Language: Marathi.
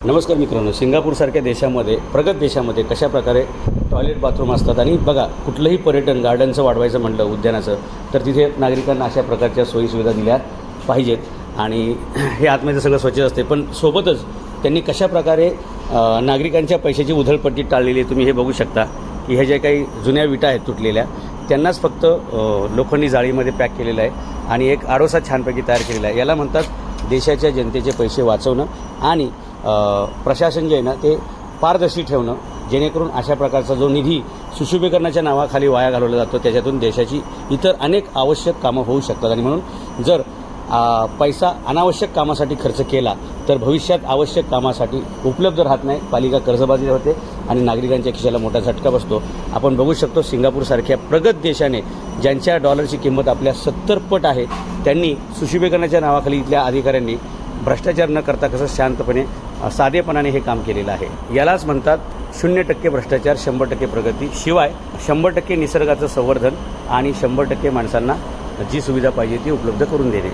नमस्कार मित्रांनो सिंगापूरसारख्या देशामध्ये प्रगत देशामध्ये कशा प्रकारे टॉयलेट बाथरूम असतात आणि बघा कुठलंही पर्यटन गार्डनचं वाढवायचं म्हटलं उद्यानाचं तर तिथे नागरिकांना अशा प्रकारच्या सोयीसुविधा दिल्या पाहिजेत. आणि हे आतमध्ये सगळं स्वच्छ असते पण सोबतच त्यांनी कशा प्रकारे नागरिकांच्या पैशाची उधळपट्टी टाळलेली आहे तुम्ही हे बघू शकता. की ह्या ज्या काही जुन्या विटा आहेत तुटलेल्या त्यांनाच फक्त लोखंडी जाळीमध्ये पॅक केलेलं आहे आणि एक आडोसा छानपैकी तयार केलेला आहे. याला म्हणतात देशाच्या जनतेचे पैसे वाचवणं आणि प्रशासन जे आहे ना ते पारदर्शी ठेवणं जेणेकरून अशा प्रकारचा जो निधी सुशोभीकरणाच्या नावाखाली वाया घालवला जातो त्याच्यातून देशाची इतर अनेक आवश्यक कामं होऊ शकतात. आणि म्हणून जर पैसा अनावश्यक कामासाठी खर्च केला तर भविष्यात आवश्यक कामासाठी उपलब्ध राहत नाही पालिका कर्जबाजी होते आणि नागरिकांच्या खिशाला मोठा झटका बसतो. आपण बघू शकतो सिंगापूरसारख्या प्रगत देशाने ज्यांच्या डॉलरची किंमत आपल्या सत्तर पट आहे त्यांनी सुशोभीकरणाच्या नावाखाली इथल्या अधिकाऱ्यांनी भ्रष्टाचार न करता कसं शांतपणे साधेपणाने हे काम केलेलं आहे. यालाच म्हणतात शून्य टक्के भ्रष्टाचार शंभर टक्के प्रगती. शिवाय शंभर टक्के निसर्गाचं संवर्धन आणि शंभर टक्के माणसांना जी सुविधा पाहिजे ती उपलब्ध करून देणे.